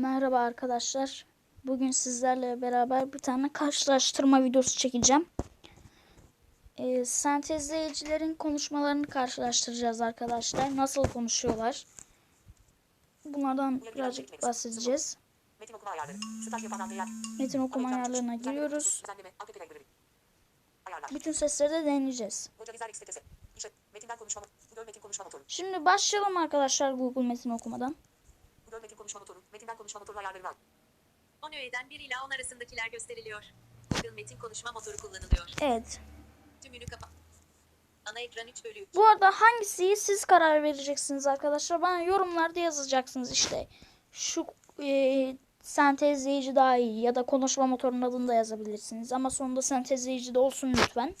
Merhaba arkadaşlar. Bugün sizlerle beraber bir tane karşılaştırma videosu çekeceğim. Ee, sentezleyicilerin konuşmalarını karşılaştıracağız arkadaşlar. Nasıl konuşuyorlar? Bunlardan birazcık bahsedeceğiz. Metin okuma ayarları. Metin okuma ayarlarına giriyoruz. Bütün sesleri de deneyeceğiz. Şimdi başlayalım arkadaşlar Google Metin okumadan. Metin konuşma motoru. Metinden konuşma motoru ayarları var. 10 öğeden 1 ila 10 arasındakiler gösteriliyor. Google Metin konuşma motoru kullanılıyor. Evet. Tümünü kapa. Ana ekran 3 bölü 3. Bu arada hangisi siz karar vereceksiniz arkadaşlar. Bana yorumlarda yazacaksınız işte. Şu e, sentezleyici daha iyi ya da konuşma motorunun adını da yazabilirsiniz. Ama sonunda sentezleyici de olsun lütfen.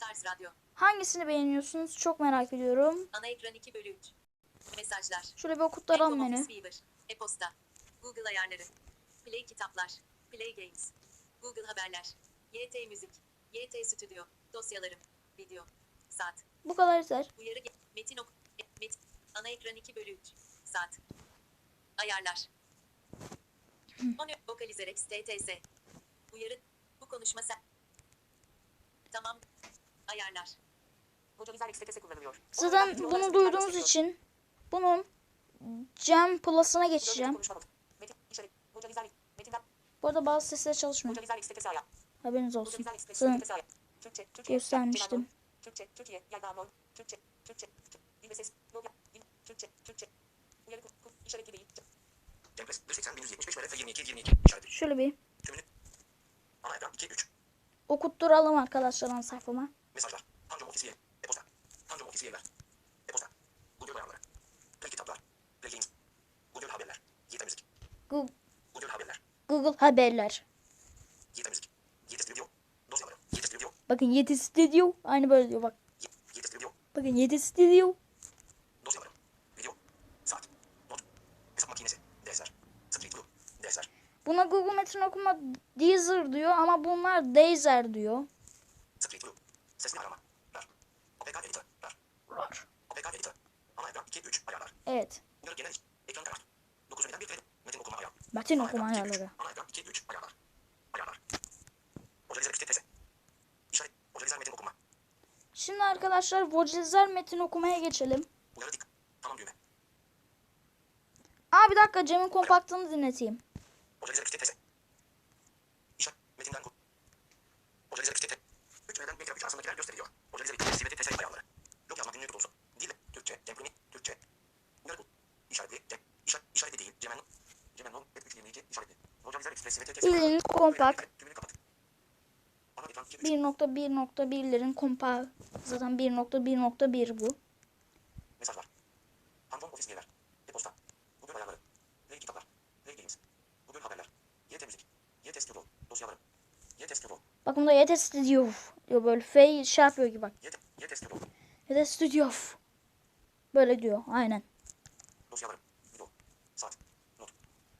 Tarz radyo. Hangisini beğeniyorsunuz? Çok merak ediyorum. Ana ekran 2 bölü 3. Mesajlar. Şöyle bir okutlaralım Home menü. E-posta. Google ayarları. Play kitaplar. Play games. Google haberler. YT müzik. YT stüdyo. Dosyalarım. Video. Saat. Bu kadar yeter. Uyarı. Metin ok. e, Metin. Ana ekran 2 bölü 3. Saat. Ayarlar. Onu Vocalizer X TTS. Uyarı. Bu konuşma sen. Tamam. Ayarlar. Hoca Lizer XTTS kullanılıyor. Video bunu duyduğunuz için bunun Cem Plus'ına geçeceğim. Bu arada bazı sesler çalışmıyor. Haberiniz olsun. Türkiye. göstermiştim. Türkçe. Türkiye. Yaydan ol. Türkçe. Türkçe. Dil ve ses. Logya. Dil. Türkçe. Türkçe. Uyarı. ku- ku- İşaretli değil. Tempest 180 1175 MRF 22 22 işareti. Şöyle bir Tümünü. Ana ekran 2 3. okutturalım arkadaşlar ana sayfama. Mesajlar. Hancom ofisiye. E-posta. Hancom ofisiyeler. E-posta. Google ayarları. Play kitaplar. Play games. Google haberler. Yete müzik. Google, haberler. Google haberler. Yete müzik. Yete stüdyo. Dosyaları. Yete stüdyo. Bakın 7 stüdyo. Aynı böyle diyor bak. Stüdyo. Bakın 7 stüdyo. Dosyaları. Video. Saat. Not. Hesap makinesi. Dersler. Street View. Dersler. Buna Google Metin okuma Deezer diyor ama bunlar Deezer diyor. Street View. Sesli arama. Ver. APK editör. Ver. APK editör. Ana ekran 2 3 ayarlar. Evet. Uyarı genel iş. Ekran karar. 9 önceden bir kere. Metin Ana okuma ekran 2, 3. ayarları. Ana ekran 2 3 ayarlar. Ayarlar. Hoca Lizer XTTS. İşaret. Hoca Lizer metin okuma. Şimdi arkadaşlar Vocalizer metin okumaya geçelim. Uyarı dik. Tamam düğme. Aa bir dakika Cem'in kompaktını dinleteyim. Hoca Lizer XTTS. İşaret. Metinden kod. Hoca Lizer XTTS. 3 M'den 1 kere 3 arasındakiler gösteriliyor. Hoca Lizer XTTS ve TTS ayarları. Yok yazmak günlük olsun. Dil. Türkçe. Cemprimi. Türkçe. Uyarı kod. İşareti. Cem. İşaret. İşareti değil. Cemen. Cemen. Non. 322 işareti. Hoca Lizer Express ve TTS. Bildiğiniz kompakt. Tümünü kapat. Ana ekran 2 3. 1.1.1'lerin kompakt. Zaten 1.1.1 bu. Mesajlar. Hangon ofis üyeler. E-posta. Google ayarları. Play kitaplar. Play games. Google haberler. YT müzik. YT stüdyo. Dosyaları. YT stüdyo. Bakın da YT Studio diyor böyle F şey yapıyor gibi bak. YT, YT stüdyo. YT Studio. Böyle diyor aynen. Dosyaları. Video. Saat. Not.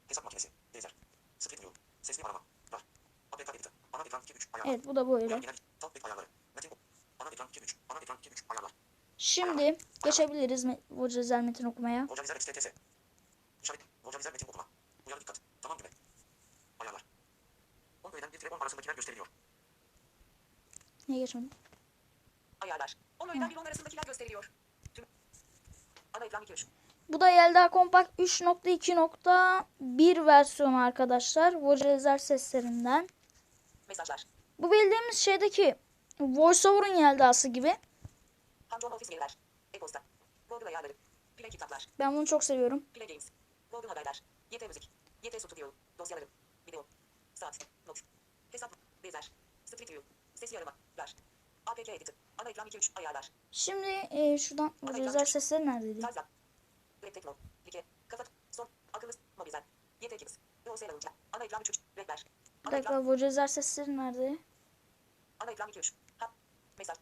Hesap makinesi. Laser. Street view. Sesli arama. Var. APK editör. Ana ekran 2 3 ayarlar. Evet bu da böyle. Uyarı genel. Tablet ayarları. Metin. Ana ekran 2 3. Ana ekran 2 3 ayarlar. Şimdi geçebiliriz me- Vocalizer metin okumaya. Hoca Lizer XTTS. Lizer metin okuma. Uyarı dikkat. Tamam düğme. Ayarlar. 10 öğeden 1 kere 10 arasındakiler gösteriliyor. Niye geçmedim? Ayarlar. 10 öğeden 1 10 arasındakiler gösteriliyor. Tüm. Ana ekran 2 3. Bu da Yelda Compact 3.2.1 versiyonu arkadaşlar. Vocalizer seslerinden. Mesajlar. Bu bildiğimiz şeydeki VoiceOver'ın Yelda'sı gibi. Ben bunu çok seviyorum. Play games. Google haberler. YT müzik. YT stüdyo. Dosyalarım. Video. Saat. Not. Hesap. Bezer. Street view. Sesli arama. Ver. APK editör. Ana ekran 2 3 ayarlar. Şimdi e, şuradan Vocalizer sesleri neredeydi? Tarzan. Web Tekno. Like. Kafa. Son. Akıllı. Mobizen. YT Kids. DOS Launcher. Ana ekran 3 3. Rehber. Bir dakika Vocalizer sesleri nerede? Ana ekran 2 3. Ha. Mesaj.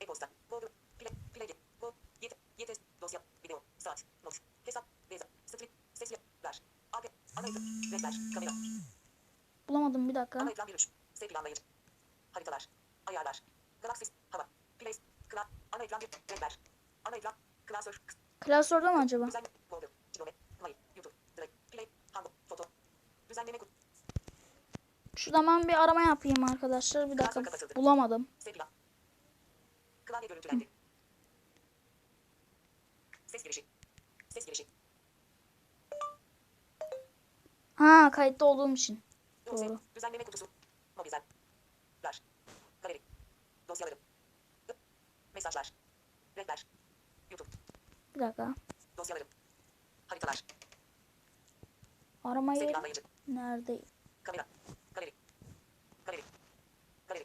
E-posta. Google. Play. Play. Go. YT. YT. Dosya. Video. Saat. Not. Hesap. Bezer. Street. Sesli. Ver. AP. Ana ekran. Rehber. Kamera. Bulamadım bir dakika. Ana ekran 1 3. S planlayıcı. Haritalar. Ayarlar. Galaxy. Hava. Place. Kla. Ana ekran 1. Rehber. Ana ekran. Klasör. Klasörde mi acaba? Güzel. Google. Kilometre. Play. YouTube. Direkt. Play. Han. Düzenleme kutu. Şuradan ben bir arama yapayım arkadaşlar. Bir dakika bulamadım. Klavye görüntülendi. Ses girişi. Ses girişi. Ha kayıtta olduğum için. Doğru. Düzenleme kutusu. Mobizen. Ler. Galeri. Dosyalarım. Mesajlar. Rehber. YouTube. Bir dakika. Dosyalarım. Haritalar. Arama Sevgili yeri anlayıcı. nerede? Kamera. Galeri. Galeri.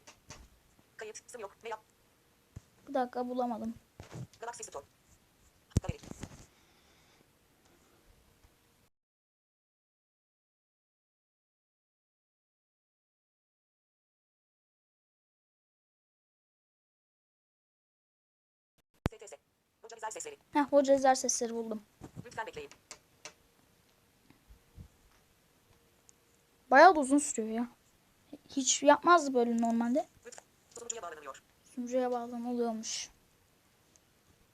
Kayıt. Sım yok. Ne yap? Bir dakika bulamadım. Galaxy Store. Galeri. STS. Hoca güzel sesleri. Heh hoca izler sesleri buldum. Lütfen bekleyin. Bayağı da uzun sürüyor ya. Hiç yapmazdı böyle normalde. Sunucuya bağlanıyor. Sunucuya bağlan oluyormuş.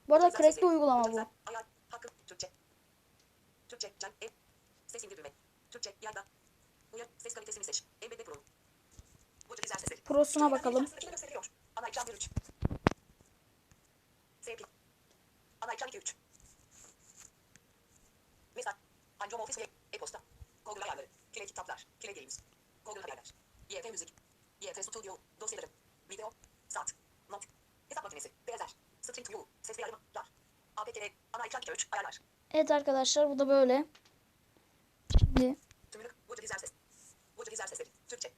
Bu arada crackli uygulama bu. Hakkı. Türkçe. Türkçe. Can. Ev. Ses indir düğme. Türkçe. Yayda. Uyar. Ses kalitesini seç. Embedde Pro. Prosuna bakalım. Ana ekran 1 3. Sevgi. Ana ekran 2 3. Mesaj. Hangi ofis ve e-posta. Google ayarları. Play kitaplar. Play games. Google haberler. YT müzik. YT studio. Dosyalarım. Video. Saat. Not. Hesap makinesi. Benzer. Street view. Ses ve aramalar. APK. Ana ekran 2 3. Ayarlar. Evet arkadaşlar bu da böyle. Şimdi. Türkçe.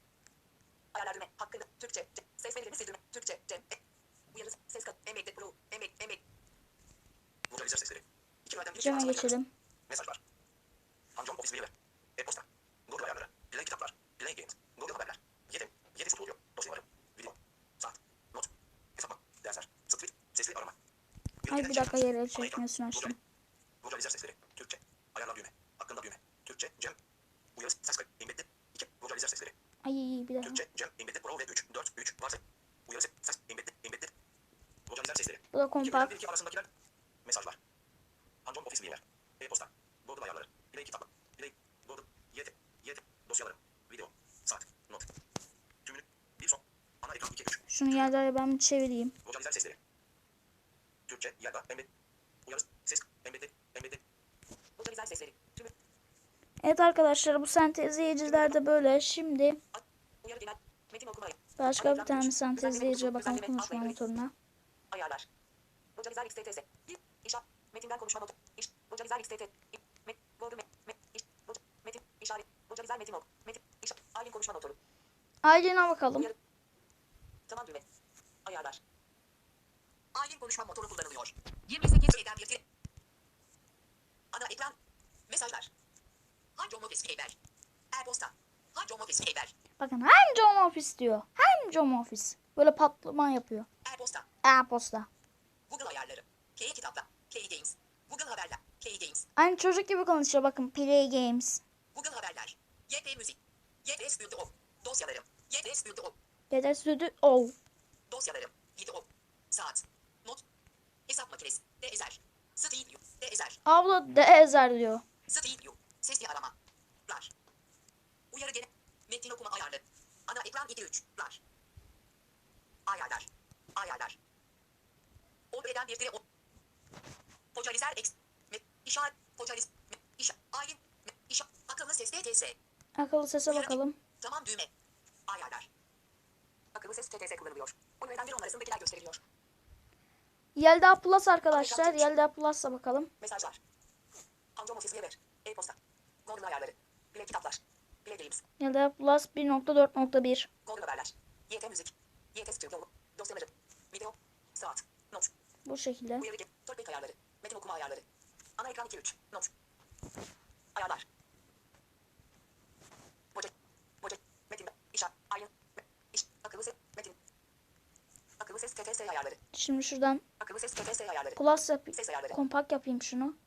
Ayarlar düğme. Hakkında. Türkçe. Ses verilimi sildirme. Türkçe. C. E. Uyarı. Ses kat. Emekte. Pro. Emek. Emek. Vocalizer sesleri. İki öğeden bir arasında geçelim. Mesajlar. Amcam ofis veriler. E-posta. Google ayarları. Play kitaplar. Play games. Google haberler. Yedim. Yedi studio. Dosyalarım. Video. Saat. Not. Hesap. Dersler. Street. Sesli arama. Ay bir dakika yere çekmesini açtım. Vocalizer sesleri. Türkçe. Ayarlar düğme. Hakkında düğme. Türkçe. Cem. Uyarı. Ses kayıt. Embedde. İki. Vocalizer sesleri. Ay bir dakika. Türkçe. Cem. Embedde Pro ve 3. 4. 3. Varsa. Uyarı. ses- Ses. Embedde. Embedde. Vocalizer iki arasındakiler. Mesajlar. Amcam ofis veriler. E-posta. Google ayarları. Play kitap. Play. Google. YT. YT. Dosyalarım. Video. Saat. Not. Tümünü. Bir son. Ana ekran 2 3. Şunu yerlere ben bir çevireyim. Vocalizer sesleri. Türkçe. Yerda. Embed. Uyarı. Ses. Embedde. Voca dizer sesleri. Tümlük. Evet arkadaşlar bu sentezleyiciler de böyle. Şimdi Uyarı genel. Metin okuma. başka bir tane sentezleyiciye bakalım konuşma motoruna. Ayarlar. Voca dizer XTTS. İşaret. Metinden konuşma notu. İş. Voca dizer XTT. Google Met. Met. İş. Voca. Metin. İşaret. Voca dizer metin ok. Metin. İşaret. Aylin konuşma motoru. Aylin'e bakalım. Uyarı. Tamam düğme. Ayarlar. Aylin konuşma motoru kullanılıyor. 28 şeyden bir Ana ekran. Mesajlar. Hangi ofis keyber? E-posta. Hangi ofis keyber? Bakın hem Home Office diyor. Hem Home Office. Böyle patlama yapıyor. E-posta. E-posta. Play kitaplar. Play games. Google haberler. Play games. Aynı çocuk gibi konuşuyor bakın. Play Games. Google haberler. YT müzik. YT stüdyo. Dosyalarım. YT stüdyo. Dede sütü ol. Dosyalarım. Video. Saat. Not. Hesap makinesi. De ezer. View. De ezer. Abla de ezer diyor. View. Sesli arama. Lar. Uyarı gene. Metin okuma ayarları. Ana ekran 2 3. Lar. Ayarlar. Ayarlar. O eden bir dire o. Focalizer. Me, işaret. Focaliz. İşa, ayin. İşa, akıllı ses TTS. Akıllı sese bakalım. Tamam düğme. Ayarlar. Akıllı ses TTS kullanılıyor. O eden bir on arasındakiler gösteriliyor. Yelda Plus arkadaşlar. Yelda Plus'a bakalım. Mesajlar. Amcam ofis ver. E-posta. Google ayarları. Play kitaplar. Play games. Yelda Plus 1.4.1. Google haberler. YT müzik. YT stüdyo. Dosyaları. Video. Saat. Not. Bu şekilde. Uyarı. Talkback ayarları. Metin okuma ayarları. Ana ekran 2 3. Not. Ayarlar. Boca. Boca. Metin. İşaret. Ayrı. Me, iş. Akıllı ses. Metin. Akıllı ses TTS ayarları. Şimdi şuradan Akıllı ses TTS ayarları. Plus yap Ses ayarları. kompakt yapayım şunu.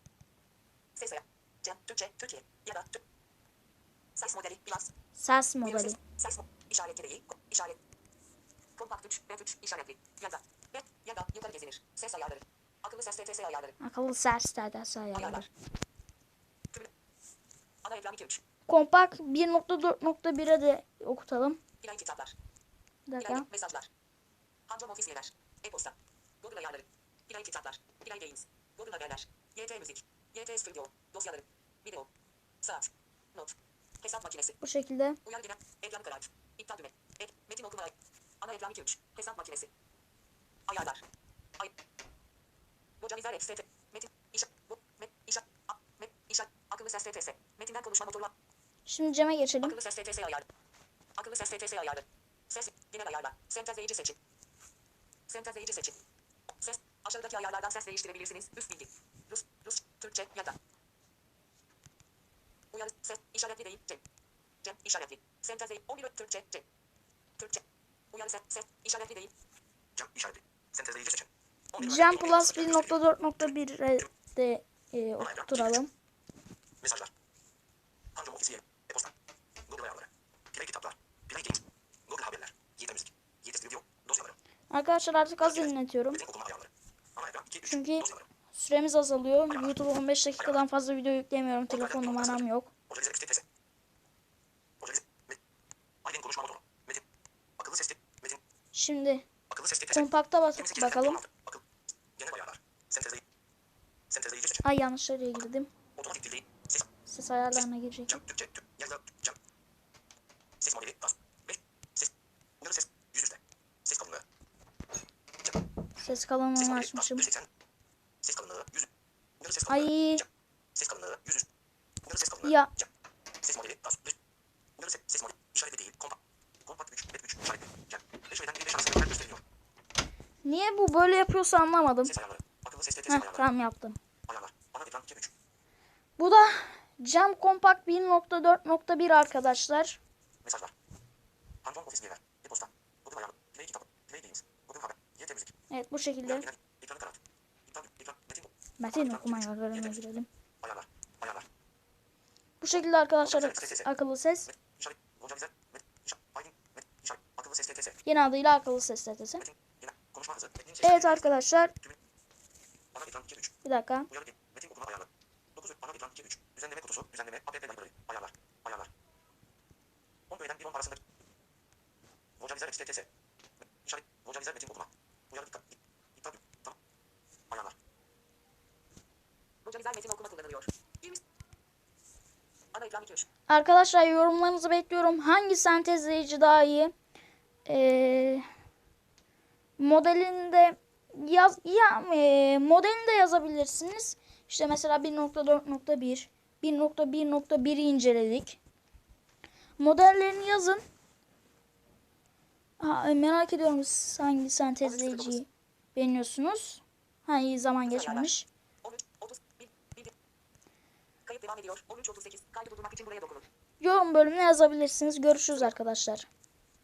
Ses ayarı. Cem. Türkçe. Türkiye. Ya da Türk. Ses modeli. Plus. Ses modeli. ses. Ses mo- İşaret gereği. ko- İşaret. Kompakt 3. B 3. işaretli. Ya da. Bet. Ya da yukarı gezinir. Ses ayarları. Akıllı ses TTS ayarları. Akıllı ses TTS ayarları. Ayarlar. Ana ekran 2 3. Kompak 1.4.1'e de okutalım. Play kitaplar. Bir dakika. mesajlar. Hancan ofis üyeler. E-posta. Google ayarları. Play kitaplar. Play games. Google haberler. YT müzik. YT stüdyo. Dosyaları. Video. Saat. Not. Hesap makinesi. Bu şekilde. Uyarı genel. Ekran kararı. İptal düğme. Ek. Metin okuma. Ana ekran 2 3. Hesap makinesi. Ayarlar. Ay. Vocalizer X TT. Metin. İş. Bu. Met. İş. A. Met. İş. Akıllı ses TTS. Metinden konuşma motoru. Şimdi Cem'e geçelim. Akıllı ses TTS ayarı. Akıllı ses TTS ayarı. Ses. Genel ayarlar. Sentezleyici seçin. Sentezleyici seçin. Ses. Aşağıdaki ayarlardan ses değiştirebilirsiniz. Üst bilgi. Rus. Rus. Türkçe. Ya da. Uyarı. Ses. İşaretli değil. Cem. Cem. işaretli. Sentezleyici. 11 Türkçe. Cem. Türkçe. Uyarı ses. Ses. İşaretli değil. Cam işareti. Sentezleyici seçin. 11 Jam Plus bir gösteriyor. 1.4.1'e de e, okutturalım. Mesajlar. Hangi ofis üye? E-posta. Google ayarları. Play kitaplar. Play games. Google haberler. YT müzik. YT stüdyo. Dosyaları. Arkadaşlar artık az dinletiyorum. Metin okuma ayarları. Ana ekran 2 3. Çünkü Dosyaları. süremiz azalıyor. YouTube'a 15 dakikadan fazla video yükleyemiyorum. Telefon numaram yok. Organize XTTS. Organize. Metin. Aydın konuşma motoru. Metin. Akıllı sesli. Metin. Şimdi Akıllı ses TTS. kompakta bas 28 bakalım. Akıl. Genel ayarlar. Sentezleyici. Sentezleyici seçin. Ay yanlış yere girdim. Ses. Ses ayarlarına girecek. Ses modeli. 5. Ses. Uyarı ses. Yüz yüzde. Ses kalınlığı. Cam. Ses Ses kalınlığını açmışım. 180. Ses kalınlığı. Yüz. Uyarı ses kalınlığı. Ay. Ses kalınlığı. Yüz yüz. Uyarı ses kalınlığı. Ya. Ses modeli. Gaz. 5. Uyarı ses. Ses modeli. İşaretli değil. Kompak. Kompakt 3. Bet 3. İşaretli. Cam. 5 öğeden 25 arasında gösteriyor. niye bu böyle yapıyorsa anlamadım. Ses ayarları. Akıllı ses Heh, ayarları. tamam yaptım. Ayarlar. Ana ekran 2 3. Bu da Jam Compact 1.4.1 arkadaşlar. Mesajlar. Hanton ofis üyeler. E-posta. Google ayarlı. Play kitap. Play games. Google haber. YT. Evet bu şekilde. Ekranı karart. İptal. Ekran. Metin. Metin okuma ayarlarına girelim. Ayarlar. Ayarlar. Bu şekilde arkadaşlar akıllı ses. TTS. Yeni adıyla akıllı ses sesi. Evet arkadaşlar. Ana ekran 2 3. Bir dakika. Uyarı gen. Metin okuma ayarlı. 9. Ana ekran 2 3. Düzenleme kutusu. Düzenleme. App library. Ayarlar. Ayarlar. 10 öğeden 1 10 arasında. Vocalizer X TTS. İşaret. Vocalizer metin okuma. Uyarı dikkat. İptal. Tamam. Ayarlar. Vocalizer metin okuma kullanılıyor. 20. Ana ekran 2 3. Arkadaşlar yorumlarınızı bekliyorum. Hangi sentezleyici daha iyi? Ee, modelinde yaz ya e, modelini de yazabilirsiniz. İşte mesela 1.4.1 1.1.1'i inceledik. Modellerini yazın. Ha, e, merak ediyorum hangi sentezleyiciyi beğeniyorsunuz. Hangi zaman geçmemiş. 13 30 1 1 Kayıt devam ediyor. 13 38. Kaydı durdurmak için buraya dokunun. Yorum bölümüne yazabilirsiniz. Görüşürüz arkadaşlar.